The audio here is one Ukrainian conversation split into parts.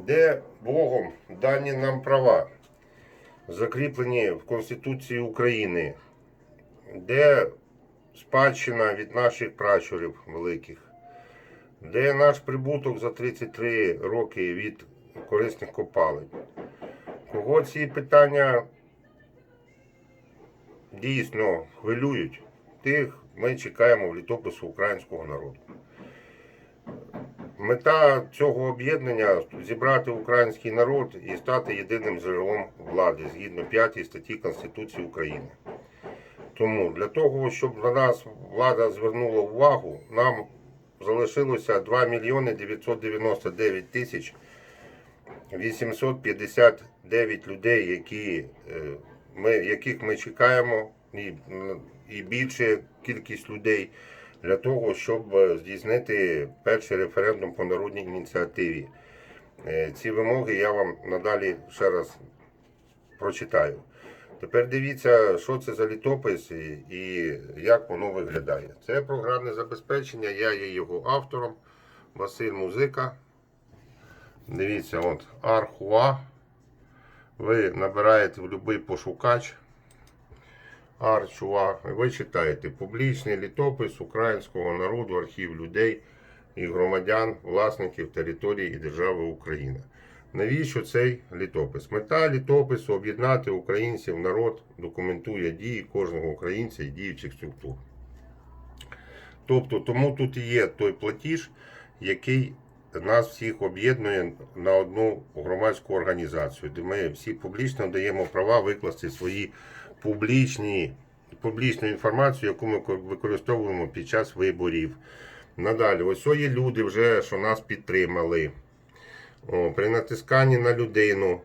де Богом дані нам права, закріплені в Конституції України, де спадщина від наших пращурів великих, де наш прибуток за 33 роки від корисних копалень. Кого ці питання дійсно хвилюють, тих ми чекаємо в літопису українського народу. Мета цього об'єднання зібрати український народ і стати єдиним джерелом влади згідно 5 статті Конституції України. Тому для того, щоб на нас влада звернула увагу, нам залишилося 2 мільйони 999 тисяч 859 людей, які, е, ми, яких ми чекаємо, і, і більше кількість людей для того, щоб е, здійснити перший референдум по народній ініціативі. Е, Ці вимоги я вам надалі ще раз прочитаю. Тепер дивіться, що це за літопис і, як воно виглядає. Це програмне забезпечення, я є його автором, Василь Музика. Дивіться, от Архуа. Ви набираєте в будь-який пошукач. Арчуа. Ви читаєте публічний літопис українського народу, архів людей і громадян, власників території і держави Україна. Навіщо цей літопис? Мета літопису об'єднати українців, народ документує дії кожного українця і діючих структур. Тобто, тому тут і є той платіж, який нас всіх об'єднує на одну громадську організацію, де ми всі публічно даємо права викласти свої публічні, публічну інформацію, яку ми використовуємо під час виборів. Надалі, ось є люди вже, що нас підтримали. О, при натисканні на людину,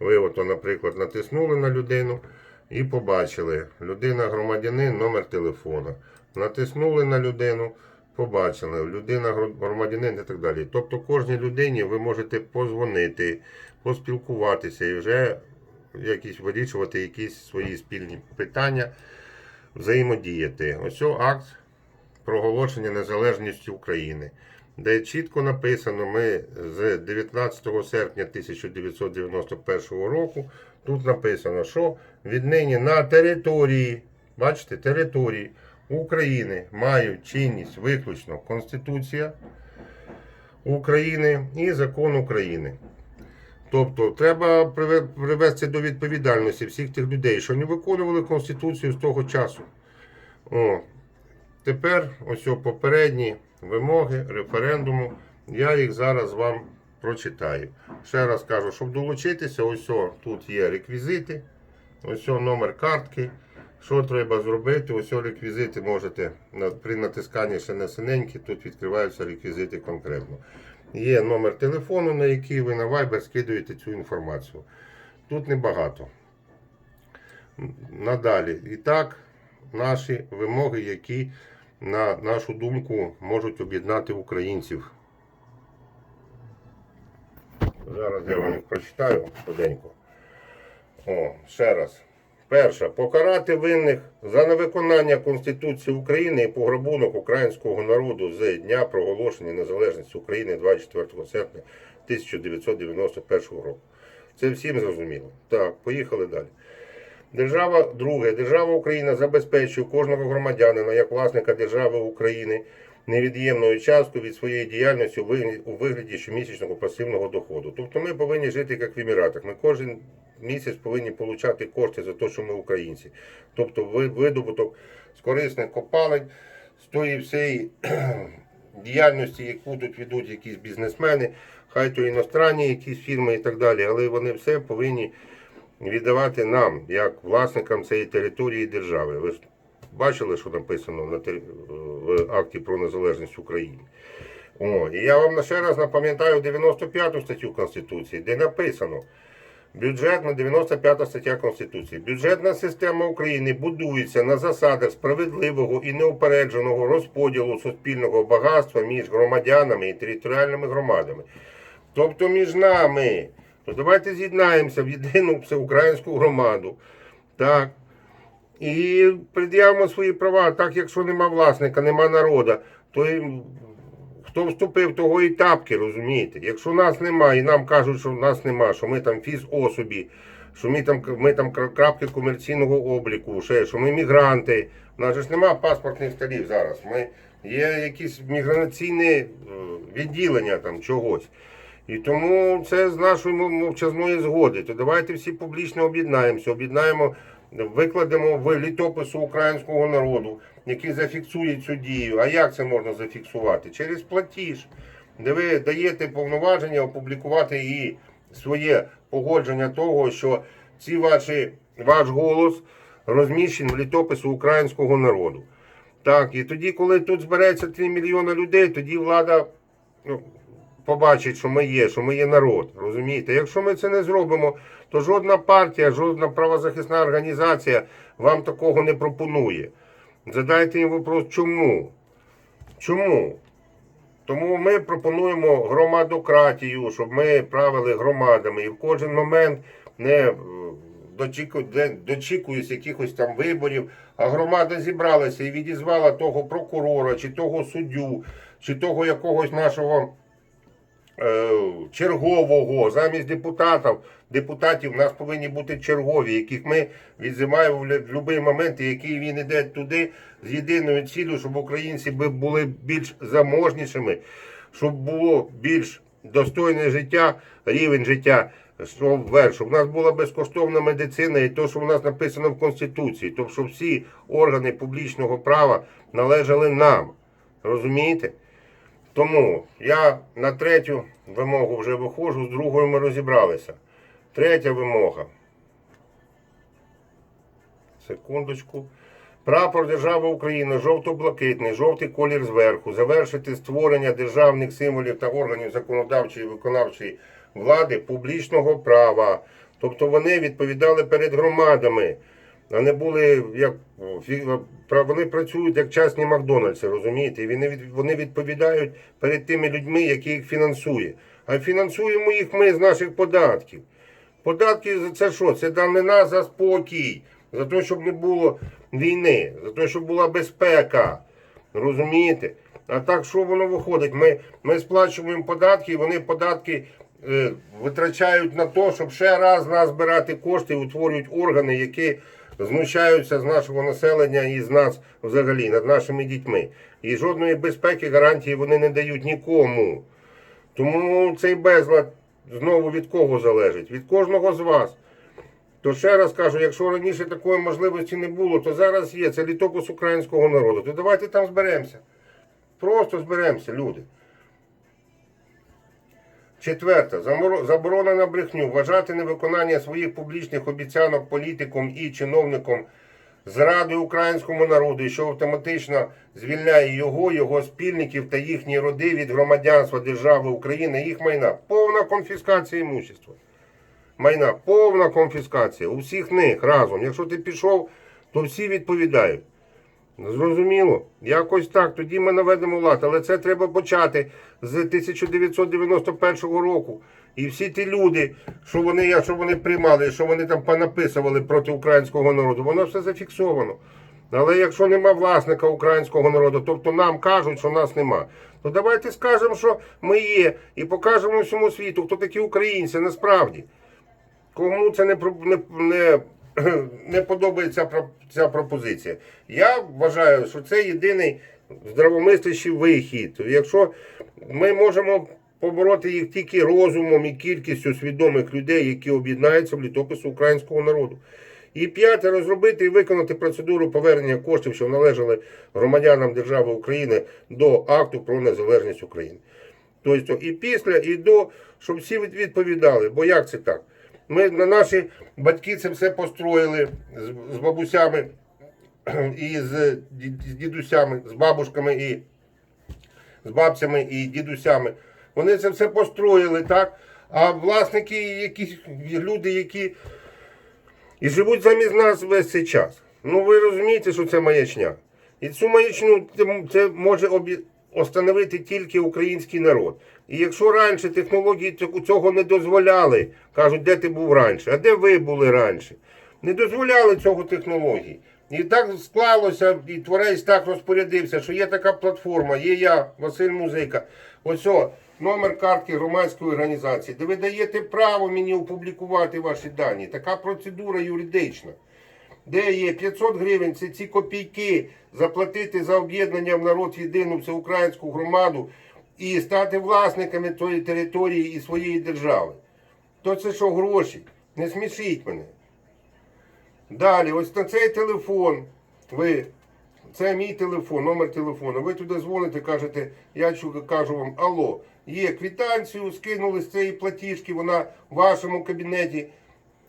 ви, ото, наприклад, натиснули на людину і побачили. Людина громадянин, номер телефона. Натиснули на людину, побачили. Людина громадянин і так далі. Тобто кожній людині ви можете позвонити, поспілкуватися і вже якісь вирішувати якісь свої спільні питання, взаємодіяти. Ось акт проголошення незалежності України де чітко написано, ми з 19 серпня 1991 року тут написано, що віднині на території, бачите, території України мають чинність виключно Конституція України і закон України. Тобто треба привести до відповідальності всіх тих людей, що не виконували Конституцію з того часу. О, Тепер ось попередні вимоги референдуму. Я їх зараз вам прочитаю. Ще раз кажу, щоб долучитися, ось тут є реквізити, ось номер картки. Що треба зробити? Ось реквізити можете при натисканні ще на синенькі, тут відкриваються реквізити конкретно. Є номер телефону, на який ви на Viber скидуєте цю інформацію. Тут небагато. Надалі. І так, наші вимоги, які, на нашу думку, можуть об'єднати українців. Зараз я вам прочитаю швиденько. О, ще раз. Перше. Покарати винних за невиконання Конституції України і пограбунок українського народу з дня проголошення незалежності України 24 серпня 1991 року. Це всім зрозуміло. Так, поїхали далі. Держава, друге, держава Україна забезпечує кожного громадянина як власника держави України невід'ємною часткою від своєї діяльності у вигляді, щомісячного пасивного доходу. Тобто ми повинні жити як в Еміратах. Ми кожен місяць повинні отримати кошти за те, що ми українці. Тобто видобуток з корисних копалень, з тої всієї діяльності, яку тут ведуть якісь бізнесмени, хай то іностранні якісь фірми і так далі, але вони все повинні віддавати нам, як власникам цієї території держави. Бачили, що написано на в акті про незалежність України. О, і я вам ще раз напам'ятаю 95 статтю Конституції, де написано. Бюджетна 95 стаття Конституції. Бюджетна система України будується на засадах справедливого і неупередженого розподілу суспільного багатства між громадянами і територіальними громадами. Тобто між нами. То давайте з'єднаємося в єдину всеукраїнську громаду. Так. І пред'явимо свої права. Так, якщо нема власника, нема народу, то і Хто вступив, того і тапки, розумієте? Якщо нас немає, і нам кажуть, що нас нема, що ми там фізособі, що ми там, ми там крапки комерційного обліку, ще, що ми мігранти. У нас же ж немає паспортних столів зараз. Ми, є якісь міграційні е, відділення там чогось. І тому це з нашої мовчазної згоди. То давайте всі публічно об'єднаємося, об'єднаємо, викладемо в літопису українського народу, який зафіксує цю дію. А як це можна зафіксувати? Через платіж, де ви даєте повноваження опублікувати і своє погодження того, що ці ваші, ваш голос розміщений в літопису українського народу. Так, і тоді, коли тут збереться 3 мільйони людей, тоді влада ну, побачить, що ми є, що ми є народ. Розумієте? Якщо ми це не зробимо, то жодна партія, жодна правозахисна організація вам такого не пропонує. Задайте їм вопрос, чому? Чому? Тому ми пропонуємо громадократію, щоб ми правили громадами і в кожен момент не е, дочікуюсь якихось там виборів, а громада зібралася і відізвала того прокурора, чи того суддю, чи того якогось нашого чергового замість депутатів. Депутатів у нас повинні бути чергові, яких ми відзиваємо в будь-який момент, і який він іде туди з єдиною цілею, щоб українці були більш заможнішими, щоб було більш достойне життя, рівень життя. Щоб у нас була безкоштовна медицина і то, що у нас написано в Конституції, тобто, щоб всі органи публічного права належали нам. Розумієте? Тому я на третю вимогу вже виходжу, з другою ми розібралися. Третя вимога. Секундочку. Прапор держави України жовто-блакитний, жовтий колір зверху, завершити створення державних символів та органів законодавчої і виконавчої влади публічного права. Тобто вони відповідали перед громадами, а не були як вони працюють як частні Макдональдси, розумієте? Вони, вони відповідають перед тими людьми, які їх фінансує. А фінансуємо їх ми з наших податків. Податки за це що? Це данина за спокій, за те, щоб не було війни, за те, щоб була безпека. Розумієте? А так що воно виходить? Ми, ми сплачуємо податки, і вони податки е, витрачають на те, щоб ще раз нас збирати кошти і утворюють органи, які знущаються з нашого населення і з нас взагалі, над нашими дітьми. І жодної безпеки, гарантії вони не дають нікому. Тому цей безлад знову від кого залежить? Від кожного з вас. То ще раз кажу, якщо раніше такої можливості не було, то зараз є. Це літопис українського народу. То давайте там зберемося. Просто зберемося, люди. Четверте. Заборона на брехню. Вважати невиконання своїх публічних обіцянок політиком і чиновником зрадою українському народу, що автоматично звільняє його, його спільників та їхні роди від громадянства держави України, їх майна. Повна конфіскація імущества. Майна, повна конфіскація. У всіх них разом. Якщо ти пішов, то всі відповідають. Зрозуміло, якось так. Тоді ми наведемо лад. Але це треба почати з 1991 року. І всі ті люди, що вони, що вони приймали, що вони там понаписували проти українського народу, воно все зафіксовано. Але якщо нема власника українського народу, тобто нам кажуть, що нас нема, то давайте скажемо, що ми є, і покажемо всьому світу, хто такі українці насправді. Кому це не, не, не, не подобається ця пропозиція. Я вважаю, що це єдиний здравомислящий вихід. Якщо ми можемо побороти їх тільки розумом і кількістю свідомих людей, які об'єднаються в літопису українського народу. І п'яте розробити і виконати процедуру повернення коштів, що належали громадянам держави України до акту про незалежність України. Тобто і після, і до, щоб всі відповідали. Бо як це так? Ми на наші батьки це все построїли з, з бабусями і з, з дідусями, з бабушками і з бабцями і дідусями. Вони це все построїли, так? А власники, якісь люди, які і живуть замість нас весь цей час. Ну ви розумієте, що це маячня. І цю маячню це- може обі... остановити тільки український народ. І якщо раніше технології цього- не дозволяли, кажуть, де ти був раніше, а де ви були раніше? Не дозволяли цього технології. І так склалося, і творець так розпорядився, що є така платформа, є я, Василь Музика. Ось номер картки громадської організації, де ви даєте право мені опублікувати ваші дані. Така процедура юридична. Де є 500 гривень, це ці копійки заплатити за об'єднання в народ єдину всеукраїнську громаду і стати власниками тої території і своєї держави. То це що гроші? Не смішіть мене. Далі, ось на цей телефон. Ви, це мій телефон, номер телефону. Ви туди дзвоните, кажете, я кажу вам, алло, є квитанцію, скинули з цієї платіжки, вона в вашому кабінеті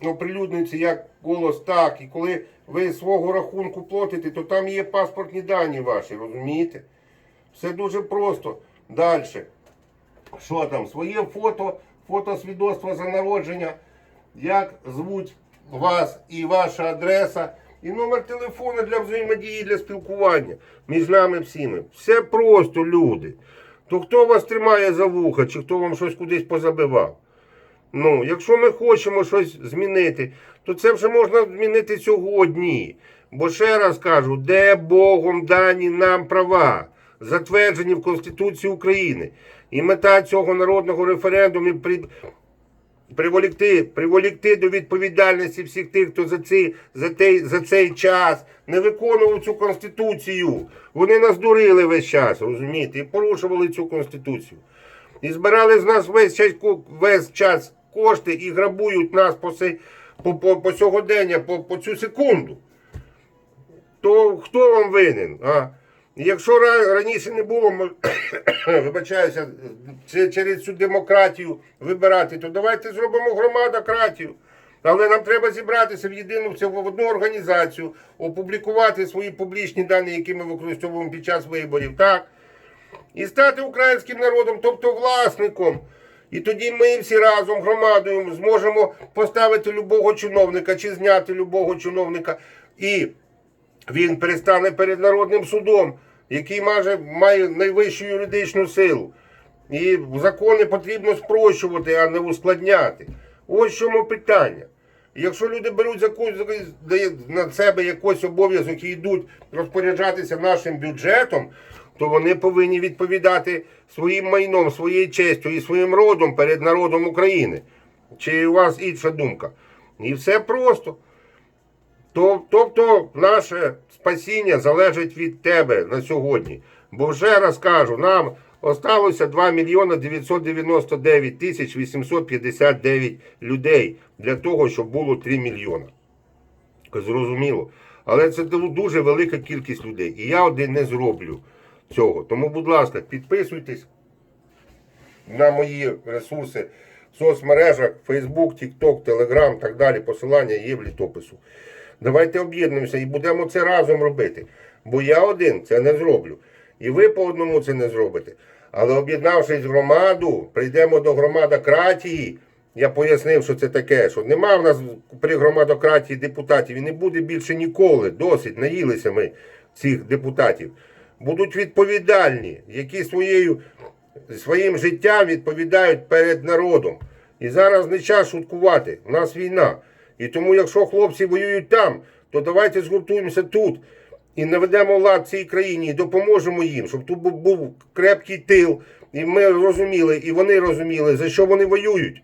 оприлюднюється як голос так. І коли ви свого рахунку платите, то там є паспортні дані ваші, розумієте? Все дуже просто. Далі. Що там? Своє фото, фотосвідоцтво за народження, як звуть вас і ваша адреса, і номер телефону для взаємодії, для спілкування між нами всіми. Все просто, люди. То хто вас тримає за вуха, чи хто вам щось кудись позабивав? Ну, якщо ми хочемо щось змінити, то це вже можна змінити сьогодні. Бо ще раз кажу, де Богом дані нам права, затверджені в Конституції України. І мета цього народного референдуму при, приволікти, приволікти до відповідальності всіх тих, хто за цей, за, той, за цей час не виконував цю конституцію. Вони нас дурили весь час, розумієте, і порушували цю конституцію. І збирали з нас весь час, весь час кошти і грабують нас по, сей- по, по, по сьогодення, по, по цю секунду. То хто вам винен? А? Якщо раніше не було, вибачаюся, через цю демократію вибирати, то давайте зробимо громадократію. Але нам треба зібратися в єдину в одну організацію, опублікувати свої публічні дані, які ми використовуємо під час виборів. Так? і стати українським народом, тобто власником. І тоді ми всі разом громадою зможемо поставити любого чиновника чи зняти любого чиновника. І він перестане перед народним судом, який має, має найвищу юридичну силу. І закони потрібно спрощувати, а не ускладняти. Ось чому питання. Якщо люди беруть на себе якийсь обов'язок і йдуть розпоряджатися нашим бюджетом, то вони повинні відповідати своїм майном, своєю честю і своїм родом перед народом України. Чи у вас інша думка? І все просто. Тобто наше спасіння залежить від тебе на сьогодні. Бо вже раз кажу, нам осталося 2 мільйони 999 тисяч 859 людей для того, щоб було 3 мільйони. Зрозуміло. Але це дуже велика кількість людей. І я один не зроблю цього. Тому, будь ласка, підписуйтесь на мої ресурси в соцмережах, Facebook, TikTok, Telegram, так далі. Посилання є в літопису. Давайте об'єднуємося і будемо це разом робити. Бо я один це не зроблю. І ви по одному це не зробите. Але об'єднавшись громаду, прийдемо до громадократії. Я пояснив, що це таке, що нема в нас при громадократії депутатів і не буде більше ніколи. Досить наїлися ми цих депутатів. Будуть відповідальні, які своєю своїм життям відповідають перед народом. І зараз не час шуткувати. У нас війна. І тому, якщо хлопці воюють там, то давайте згуртуємося тут і наведемо лад в цій країні, і допоможемо їм, щоб тут був- крепкий тил, і ми розуміли, і вони розуміли, за що вони воюють.